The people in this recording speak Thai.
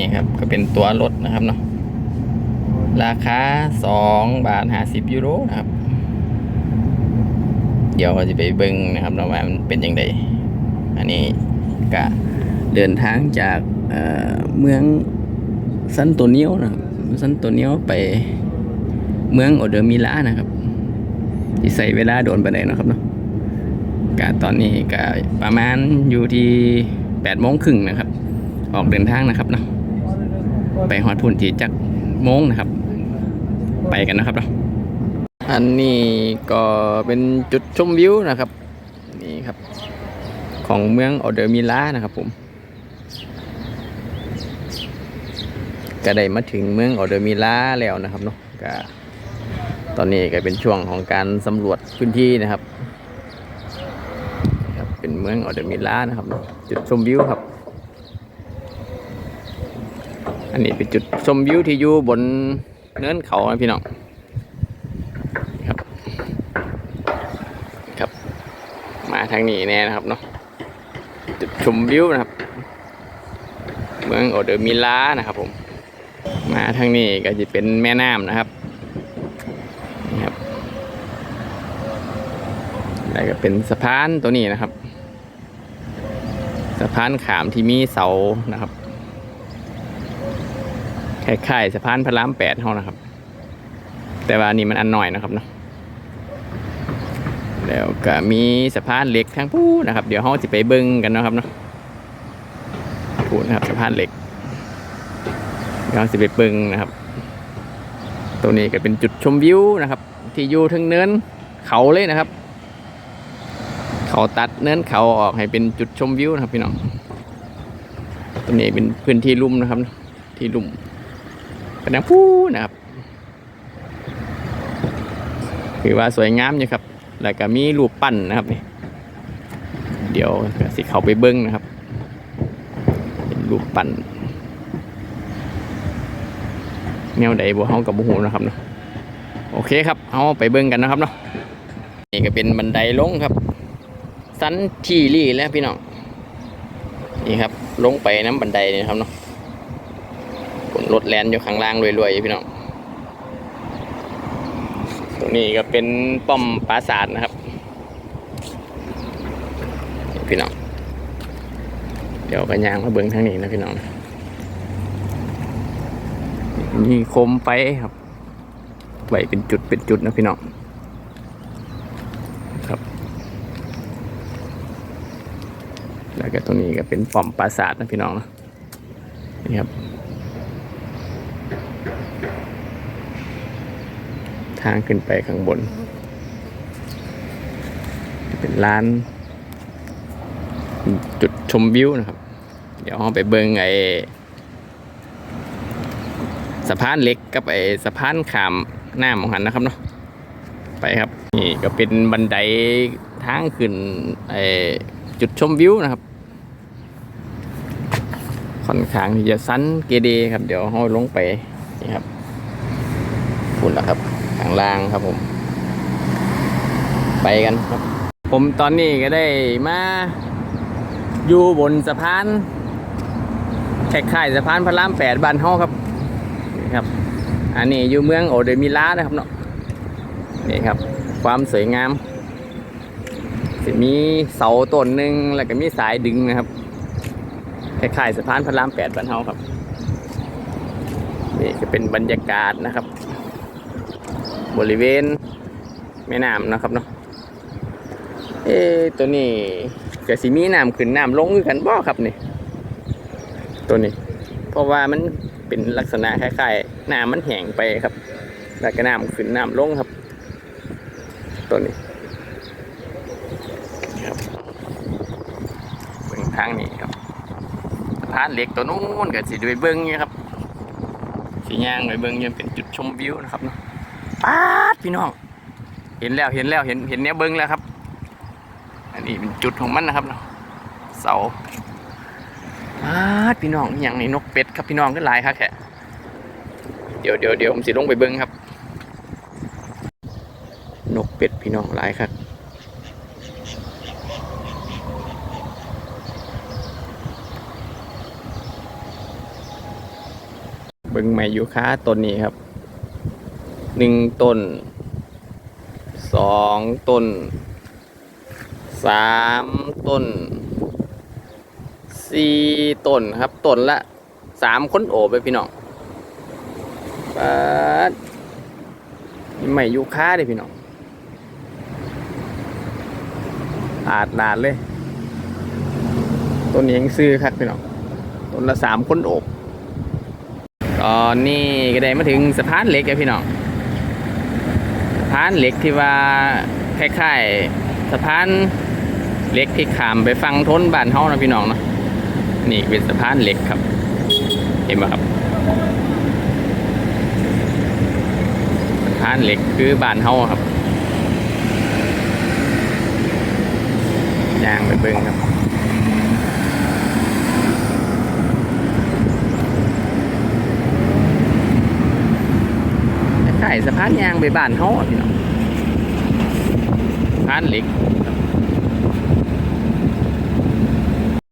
นี่ครับก็เป็นตัวรถนะครับเนาะราคาสองบาทห้าสิบยูโรนะครับ เดี๋ยวเราจะไปเบิ้งนะครับเราว่ามันเป็นยังไงอันนี้ก็เดินทางจากเเมืองซันโตเนียวนะครับซันโตเนียวไปเมืองโอเดอร์มิลานะครับที่ใส่เวลาโดนไปไหนใดเนะครับเนาะก็ตอนนี้ก็ประมาณอยู่ที่แปดโมงครึ่งนะครับ ออกเดินทางนะครับเนาะ ไปฮอดพุ่นที่จักโมงนะครับ ไปกันนะครับเนาะอันนี้ก็เป็นจุดชมวิวนะครับ นี่ครับ ของเมืองออเดอร์มิลานะครับผมก็ได้มาถึงเมืองออเดอร์มิลาแล้วนะครับเนาะก็ตอนนี้ก็เป็นช่วงของการสำรวจพื้นที่นะครับ เป็นเมืองออเดอร์มิลานะครับ จุดชมวิวครับ อันนี้เป็นจุดชมวิวที่อยู่บนเนินเขานะพี่น้องครับ ครับ มาทางนี้แน่นะครับเนาะจุดชมวิวนะครับ เมืองโอเดอร์มิลานะครับผม มาทางนี้ก็จะเป็นแม่น้ำนะครับนี่ครับแล้วก็เป็นสะพานตัวนี้นะครับ สะพานขามที่มีเสานะครับ คล้ายๆสะพานพระรามแปดเท่านะครับ แต่ว่าอันนี้มันอันหน่อยนะครับเนาะแล้วก็มีสะพานเหล็กทั้งผู้นะครับ เดี๋ยวเราจะไปเบิ้งกันนะครับเนาะพูดนะครับสะพานเหล็กเดี๋ยวเราจะไปเบิ้งนะครับ ตรงนี้ก็เป็นจุดชมวิวนะครับ ที่อยู่ทึงเนินเขาเลยนะครับ เขาตัดเนินเขาออกให้เป็นจุดชมวิวนะครับพี่น้องตรงนี้เป็นพื้นที่ลุ่มนะครับ ที่ลุ่ม เป็นน้ำผู้นะครับถือว่าสวยงามอยู่ครับ แล้วก็มีรูปปั้นนะครับนี่ เดี๋ยวสิเขาไปเบิ้งนะครับ เป็นรูปปั้นแนวใดบัวเฮากับบุหูนะครับเนาะ โอเคครับ เอาไปเบิ้งกันนะครับเนาะ นี่ก็เป็นบันไดลงครับ สันทีรี่แล้วพี่น้อง นี่ครับ ลงไปน้ำบันไดนี่นะครับเนาะ บนรถแลนอยู่ข้างล่างรวยๆพี่น้องตรงนี้ก็เป็นป้อมปราสาทนะครับ พี่น้อง เดี๋ยวกันยางมาเบิ้งทางนี้นะพี่น้องมีโคมไฟครับไว้เป็นจุดเป็นจุดนะพี่น้องครับ แล้วก็ตรงนี้ก็เป็นป้อมปราสาทนะพี่น้องนะนี่ครับ ทางขึ้นไปข้างบน เป็นร้าน จุดชมวิวนะครับ เดี๋ยวเราไปเบิงไอ้สะพานเล็กกับไอ้สะพานขามหน้าของหันนะครับเนาะไปครับ นี่ก็เป็นบันไดทางขึ้นไอ้จุดชมวิวนะครับค่อนข้างที่จะสั้นเกเดครับ เดี๋ยวเราลงไปนี่ครับคุณละครับ ข้างล่างครับผม ไปกันครับ ผมตอนนี้ก็ได้มาอยู่บนสะพานคล้ายๆสะพานพระรามแปดบ้านเฮาครับนี่ครับ อันนี้อยู่เมืองโอเดมิลานะครับเนาะนี่ครับ ความสวยงามจะมีเสาต้นหนึ่งแล้วก็มีสายดึงนะครับคล้ายๆสะพานพระรามแปดบ้านเฮาครับนี่จะเป็นบรรยากาศนะครับ บริเวณแม่น้ำนะครับเนาะเอ๊ตัวนี้กสิมีน้ำขึ้นน้ำลงกันบ่ครับนี่ ตัวนี้ เพราะว่ามันเป็นลักษณะคล้ายๆน้ำมันแห้งไปครับ แล้วก็น้ำขึ้นน้ำลงครับ ตัวนี้ครับเบื้องทางนี้ครับพานเหล็กตัวนู้นก็สิไปเบิ้งอยู่ครับสีย่างไปเบิ้งยังเป็นจุดชมวิวนะครับเนาะ ป๊าดพี่น้อง เห็นแล้วเห็นแล้วเห็นเห็นเนี้ยเบิ้งแล้วครับ อันนี้เป็นจุดของมันนะครับเนาเสาป๊าดพี่น้องอย่างนี้นกเป็ดครับพี่น้องก็หลายครับแค่เดี๋ยวเดี๋ยวเดี๋ยวผมสิลงไปเบิ้งครับ นกเป็ดพี่น้องหลายครับเบิ่งไม้ยูคาต้นนี้ครับ หนึ่งต้นสองต้นสามต้นสี่ต้นครับต้นละสามคนโอบไปพี่น้องปัดไม้ยูค้าเลยพี่น้องอาดนานเลยต้นนี้ยังซื้อครับพี่น้องต้นละสามคนโอบตอนนี้ก็ได้มาถึงสะพานเหล็กแล้วพี่น้องานเหล็กที่ว่าคล้ายๆสะพานเหล็กที่ขามไปฟังทนบ้านเฮานะพี่น้องเนาะนี่เป็นสะพานเหล็กครับ เห็นไหมครับสะพานเหล็กคือบ้านเฮาครับยางไปเบิ่งครับ คล้ายๆ สะพานยางไปบ้านเฮาอะพี่น้องสะพานเหล็ก